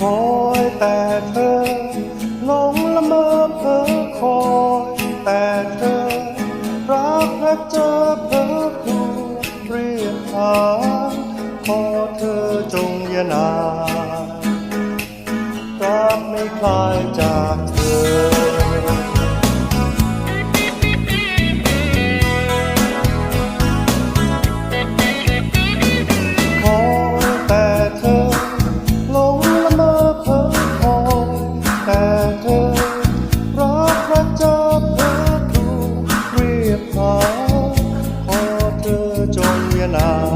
คอยแต่เธอหลงละเมอเพ้อคอยแต่เธอ รักและเจอเพ้อคู่เรียกหาขอเธอจงอย่านานรักไม่คลายจากเธ and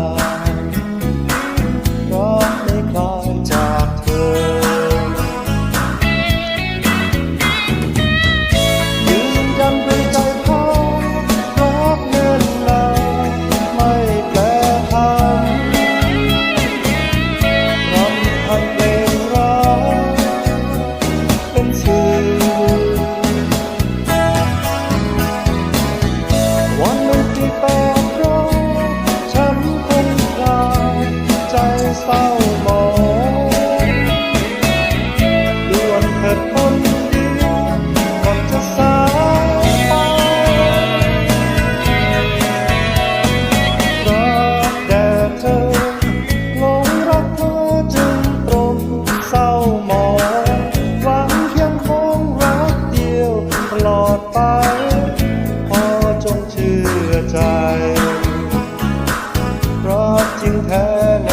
ใจ เพราะจริงแท้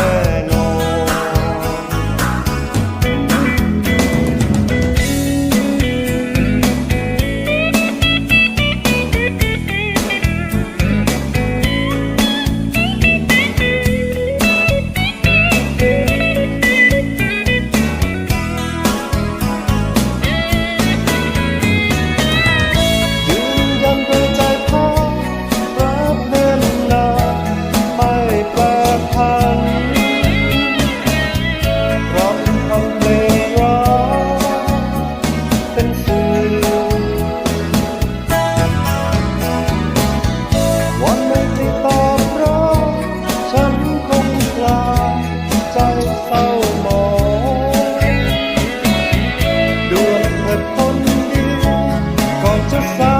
the.